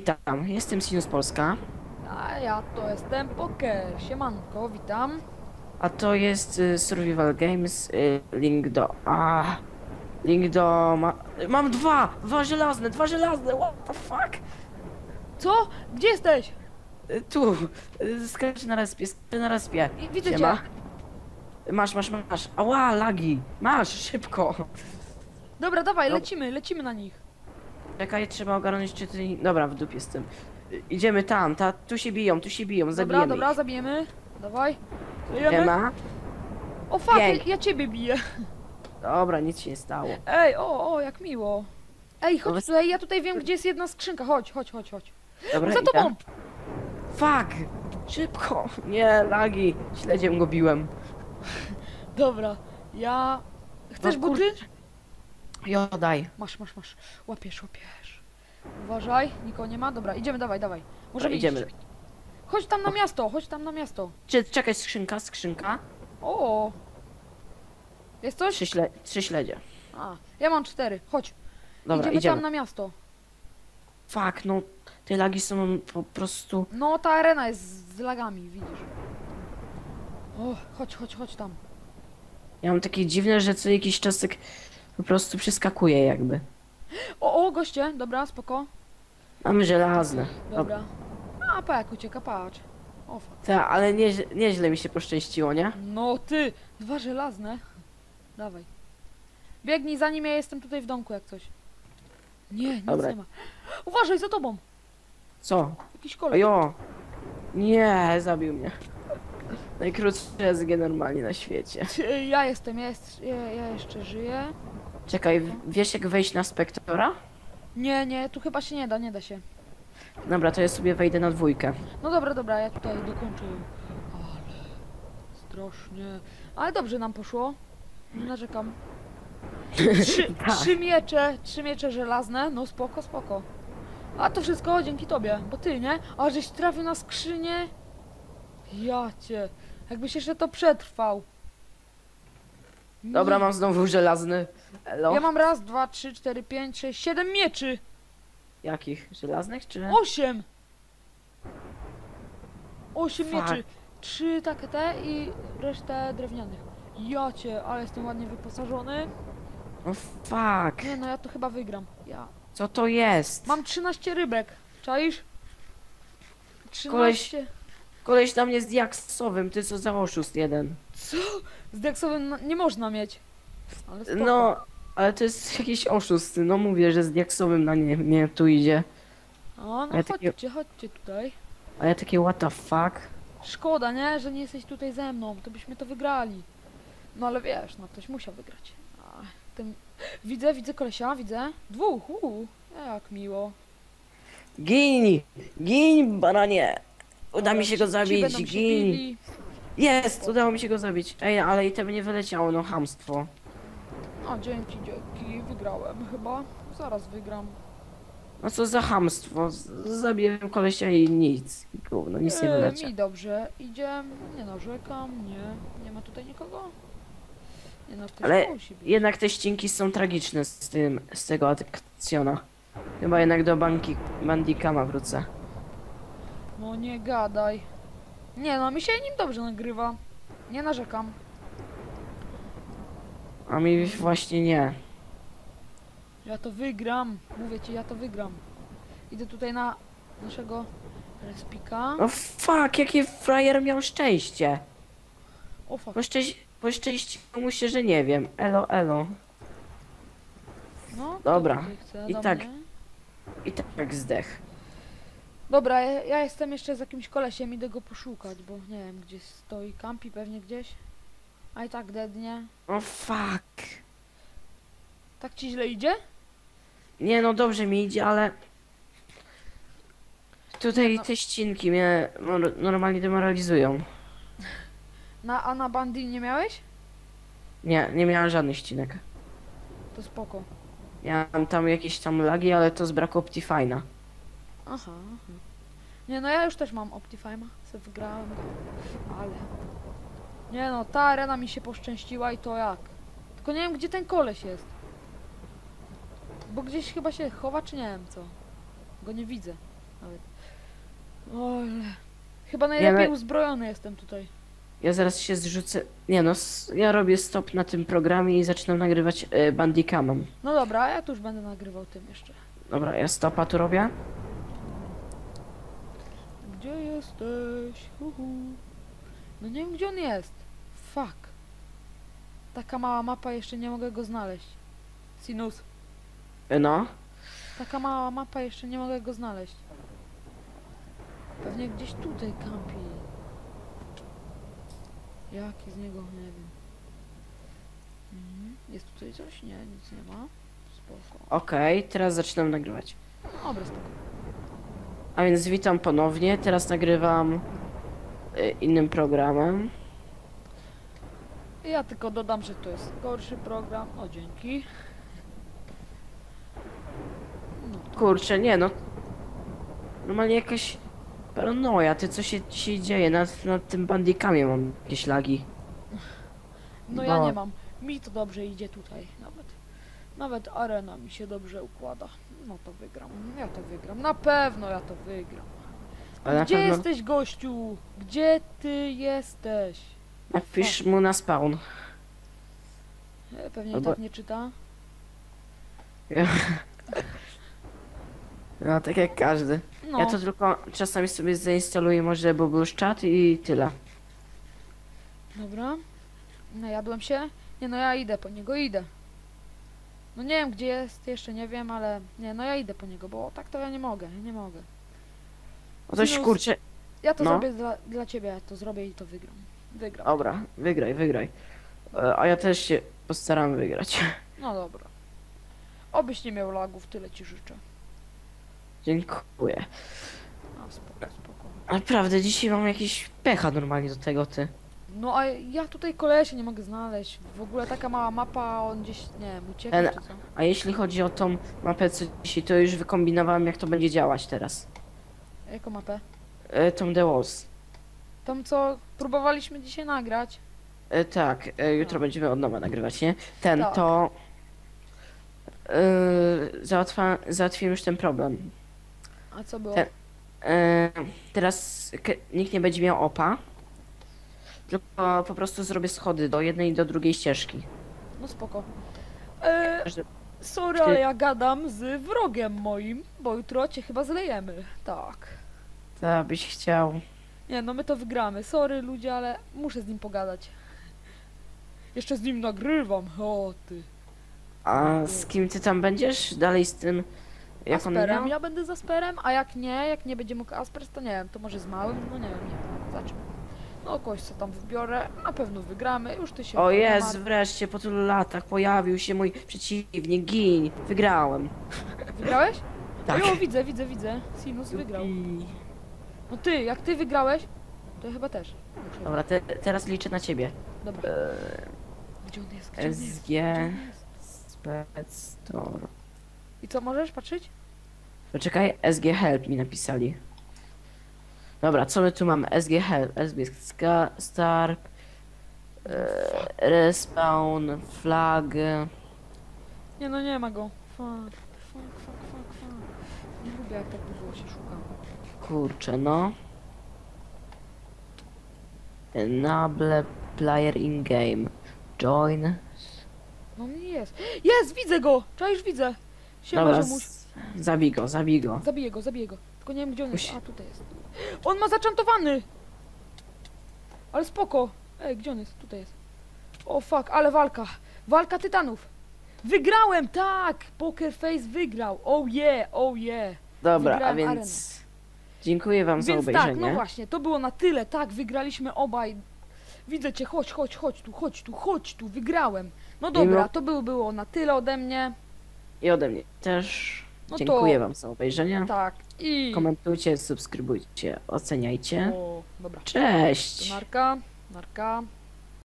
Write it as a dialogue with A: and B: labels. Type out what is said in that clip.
A: witam, jestem Sinus Polska,
B: A ja to jestem Poker. Siemanko, witam.
A: a to jest y, Survival Games, y, link do... A, link do... Ma, mam dwa! Dwa żelazne, dwa żelazne, what the fuck?
B: Co? Gdzie jesteś?
A: Y, tu, y, skacz na respie, skacz na respie.
B: I- Widzę
A: Siema.
B: cię.
A: Masz, masz, masz. Ała, lagi. Masz, szybko.
B: Dobra, dawaj,
A: No.
B: lecimy, lecimy na nich.
A: Czekaj, trzeba ogarnąć czy ty... Dobra, w dupie jestem. Y, Idziemy tam, ta, tu się biją, tu się biją,
B: Dobra,
A: zabijemy
B: dobra,
A: ich.
B: zabijemy. Dawaj.
A: Nie ma?
B: O fuck, ja, ja ciebie biję.
A: Dobra, nic się nie stało.
B: Ej, o, o, jak miło. Ej,
A: No
B: chodź
A: weź-
B: tutaj, ja tutaj wiem, gdzie jest jedna skrzynka. Chodź, chodź, chodź, chodź.
A: Dobra,
B: Za
A: idę.
B: tobą.
A: Fuck! Szybko! Nie, lagi! Śledziem go biłem.
B: Dobra, ja... Chcesz
A: No
B: buty?
A: Jo, daj.
B: Masz, masz, masz. Łapiesz, łapiesz. Uważaj, nikogo nie ma. Dobra, idziemy, dawaj, dawaj. Możemy
A: Dobra, idziemy.
B: iść. Chodź tam na miasto, chodź tam na miasto.
A: Czy, czekaj, skrzynka, skrzynka.
B: O! Jest coś?
A: Trzy, śle, trzy śledzie.
B: A, ja mam cztery. Chodź.
A: Dobra,
B: idziemy,
A: idziemy.
B: tam na miasto.
A: Fuck, no, te lagi są po prostu...
B: No, ta arena jest z lagami, widzisz. O, chodź, chodź, chodź tam.
A: Ja mam takie dziwne, że co jakiś czas tak po prostu przeskakuje jakby.
B: O, o, goście, dobra, spoko.
A: Mamy żelazne.
B: Dobra. A, pa, jak ucieka, patrz. O, fuck.
A: Ta, ale nie, nieźle mi się poszczęściło, nie?
B: No ty, dwa żelazne. Dawaj. Biegnij za nim, ja jestem tutaj w domku jak coś. Nie, nic
A: Dobra.
B: nie ma. Uważaj, za tobą.
A: Co?
B: Jakiś kolej.
A: Ojo! Nie, zabił mnie. Najkrótszy SG normalnie na świecie.
B: Ty, Ja jestem, ja, jest, ja, ja jeszcze żyję.
A: Czekaj, wiesz jak wejść na Spektora?
B: Nie, nie, tu chyba się nie da, nie da się.
A: Dobra, to ja sobie wejdę na dwójkę.
B: No dobra, dobra, ja tutaj dokończę. Ale strasznie. Ale dobrze nam poszło. Nie narzekam. Trzy,
A: Tak.
B: trzy miecze, trzy miecze żelazne, no spoko, spoko. A to wszystko dzięki tobie, bo ty, nie? A żeś trafił na skrzynię. Ja cię. Jakbyś jeszcze to przetrwał.
A: Dobra, mam znowu żelazny. Elo.
B: Ja mam raz, dwa, trzy, cztery, pięć, sześć, siedem mieczy.
A: Jakich? Żelaznych czy?
B: Osiem. Osiem
A: Fuck.
B: mieczy. Trzy takie te i resztę drewnianych. Ja cię, ale jestem ładnie wyposażony.
A: No fuck.
B: Nie no, ja to chyba wygram. Ja.
A: Co to jest?
B: Mam 13 rybek. Czaisz? 13.
A: Koleś- Koleś na mnie z diaksowym, ty co za oszust jeden.
B: Co? Z deksowym na- nie można mieć. Ale.
A: No, ale to jest jakiś oszust. No mówię, że z diaksowym na nie, nie tu idzie.
B: A, no
A: ja takie-
B: chodźcie, chodźcie tutaj.
A: A ja takie what the fuck?
B: Szkoda, nie? Że nie jesteś tutaj ze mną. To byśmy to wygrali. No ale wiesz, no ktoś musiał wygrać. A, tym... Widzę, widzę kolesia, widzę. Dwóch, uu. Jak miło.
A: Gin! Gin, bananie! Uda
B: Dobra,
A: mi się go zabić, gin! Jest! Udało mi się go zabić. Ej, ale i tebe nie wyleciało, no hamstwo.
B: A dzięki, dzięki. Wygrałem chyba. Zaraz wygram.
A: No co za hamstwo. Z- Zabiłem kolesia i nic. Gówno, nic nie
B: E,
A: wyleciało.
B: mi dobrze idzie, nie narzekam, nie, nie ma tutaj nikogo. Nie no, ktoś
A: Ale
B: musi być.
A: Jednak te ścinki są tragiczne z tym, z tego atrakcjona. Chyba jednak do banki, Bandicama wrócę.
B: No nie gadaj. Nie no, mi się nim dobrze nagrywa. Nie narzekam.
A: A mi właśnie nie.
B: Ja to wygram. Mówię ci, ja to wygram. Idę tutaj na naszego respika.
A: No fuck, jakie frajer miał szczęście.
B: O fuck.
A: Po, szczęś po szczęściu mu się, że nie wiem. Elo, elo.
B: No,
A: Dobra.
B: chce
A: I
B: do
A: tak.
B: mnie?
A: I tak zdech.
B: Dobra, ja, ja jestem jeszcze z jakimś kolesiem, idę go poszukać, bo nie wiem gdzie stoi, kampi pewnie gdzieś. A i tak dednie.
A: O fuck.
B: Tak ci źle idzie?
A: Nie no, dobrze mi idzie, ale... Tutaj
B: No.
A: te ścinki mnie nor- normalnie demoralizują.
B: Na, a na nie miałeś?
A: Nie, nie miałem żadnych ścinek.
B: To spoko.
A: Miałem tam jakieś tam lagi, ale to z braku Optifine'a.
B: Aha, aha. Nie no, ja już też mam Optifime'a, se wygrałem go, ale... Nie no, ta arena mi się poszczęściła i to jak? Tylko nie wiem, gdzie ten koleś jest. Bo gdzieś chyba się chowa, czy nie wiem co. Go nie widzę. nawet. Ale... Chyba najlepiej
A: ale-
B: uzbrojony jestem tutaj.
A: Ja zaraz się zrzucę. Nie no, s- ja robię stop na tym programie i zaczynam nagrywać e, Bandicamem.
B: No dobra, a ja tu już będę nagrywał tym jeszcze.
A: Dobra, ja stopa tu robię.
B: Gdzie jesteś? Uhu. No nie wiem gdzie on jest. Fuck. Taka mała mapa, jeszcze nie mogę go znaleźć. Sinus.
A: E, No.
B: Taka mała mapa, jeszcze nie mogę go znaleźć. Pewnie gdzieś tutaj kampi. Jaki z niego, nie wiem. Mhm. Jest tutaj coś? Nie, nic nie ma. Spoko.
A: Okej, teraz zaczynam nagrywać.
B: No, Dobra, spoko.
A: A więc witam ponownie. Teraz nagrywam e, innym programem.
B: Ja tylko dodam, że to jest gorszy program. O, dzięki. No,
A: Kurczę, nie no. Normalnie jakaś paranoja. Ty co się dzisiaj dzieje? Nad, nad tym bandikami mam jakieś lagi.
B: no ja
A: No.
B: nie mam. Mi to dobrze idzie tutaj nawet. Nawet arena mi się dobrze układa. No to wygram. Ja to wygram. Na pewno ja to wygram.
A: Ale na
B: Gdzie
A: pewno
B: jesteś, gościu? Gdzie ty jesteś?
A: napisz mu na spawn.
B: E, Pewnie
A: Albo-
B: tak nie czyta.
A: No tak jak każdy.
B: No,
A: Ja to tylko czasami sobie zainstaluję może Google Chat i tyle.
B: dobra. Najadłem się. Nie no, ja idę po niego, idę. No nie wiem, gdzie jest, jeszcze nie wiem, ale... Nie, no ja idę po niego, bo tak to ja nie mogę, nie mogę.
A: O coś kurczę.
B: Ja to
A: No.
B: zrobię dla, dla ciebie, ja to zrobię i to wygram. Wygram.
A: Dobra, wygraj, wygraj. E, A ja też się postaram wygrać.
B: No dobra. Obyś nie miał lagów, tyle ci życzę.
A: Dziękuję.
B: A, spoko, spoko.
A: Naprawdę, dzisiaj mam jakieś pecha normalnie do tego, ty.
B: No a ja tutaj kolesia nie mogę znaleźć. W ogóle taka mała mapa, on gdzieś, nie wiem, uciekł
A: Ten-
B: czy co.
A: A jeśli chodzi o tą mapę, co dzisiaj, to już wykombinowałem, jak to będzie działać teraz.
B: Jaką mapę?
A: E, The Walls.
B: Tą, co próbowaliśmy dzisiaj nagrać.
A: E, tak, e, jutro
B: No.
A: będziemy od nowa nagrywać, nie? Ten,
B: Tak.
A: to... E, załatwa, załatwiłem już ten problem.
B: A co było?
A: E, teraz k- nikt nie będzie miał opa. Tylko po prostu zrobię schody do jednej i do drugiej ścieżki.
B: No spoko. E,
A: Każdy-
B: sorry, ale ja gadam z wrogiem moim, bo jutro cię chyba zlejemy. Tak.
A: Co byś chciał?
B: Nie, no my to wygramy. Sorry ludzie, ale muszę z nim pogadać. Jeszcze z nim nagrywam. O ty.
A: A z kim ty tam będziesz? Dalej z tym... Jak on
B: Asperem.
A: miał?
B: Ja będę z Asperem, a jak nie, jak nie będzie mógł Aspers, to nie wiem, to może z małym, no nie wiem, nie wiem. Zobaczymy. No kogoś co tam wybiorę, na pewno wygramy, już ty się
A: O
B: nie
A: jest, wreszcie po tylu latach pojawił się mój przeciwnik, gin. Wygrałem.
B: Wygrałeś?
A: Tak.
B: Jo, widzę, widzę, widzę. Sinus wygrał.
A: I-
B: No ty, jak ty wygrałeś, to ja chyba też. Muszę.
A: Dobra, te, teraz liczę na ciebie.
B: Dobra.
A: E,
B: Gdzie on jest? Gdzie on jest?
A: SG
B: Gdzie on jest?
A: Spec Store.
B: I co, możesz patrzeć?
A: Poczekaj, SG Help mi napisali. Dobra, co my tu mamy? SG Help, SG Ska, Star, e, Respawn, Flag.
B: Nie no, nie ma go. Fuck, fuck, fuck. Nie lubię jak tak długo się szuka.
A: Kurczę, no. Enable player in game. Join.
B: No nie jest. Jest, widzę go! Czaisz, widzę. Siema,
A: Dobra,
B: ziomuś.
A: z- zabij go, zabij go.
B: Zabiję go, zabiję go. Tylko nie wiem gdzie on jest.
A: Musi-
B: A tutaj jest. On ma zaczantowany! Ale spoko. Ej, gdzie on jest? Tutaj jest. O fuck, ale walka. Walka tytanów. Wygrałem, tak! Poker Face wygrał. Oh yeah, oh yeah.
A: Dobra, a
B: Wygrałem
A: więc dziękuję wam za
B: Więc tak,
A: obejrzenie.
B: no właśnie, to było na tyle. Tak, wygraliśmy obaj. Widzę cię, chodź, chodź, chodź tu, chodź tu, chodź tu, wygrałem. No dobra, to było, było na tyle ode mnie.
A: I ode mnie też.
B: No
A: dziękuję
B: to-
A: wam za obejrzenie.
B: Tak, i...
A: Komentujcie, subskrybujcie, oceniajcie.
B: O, dobra.
A: Cześć!
B: To narka, narka.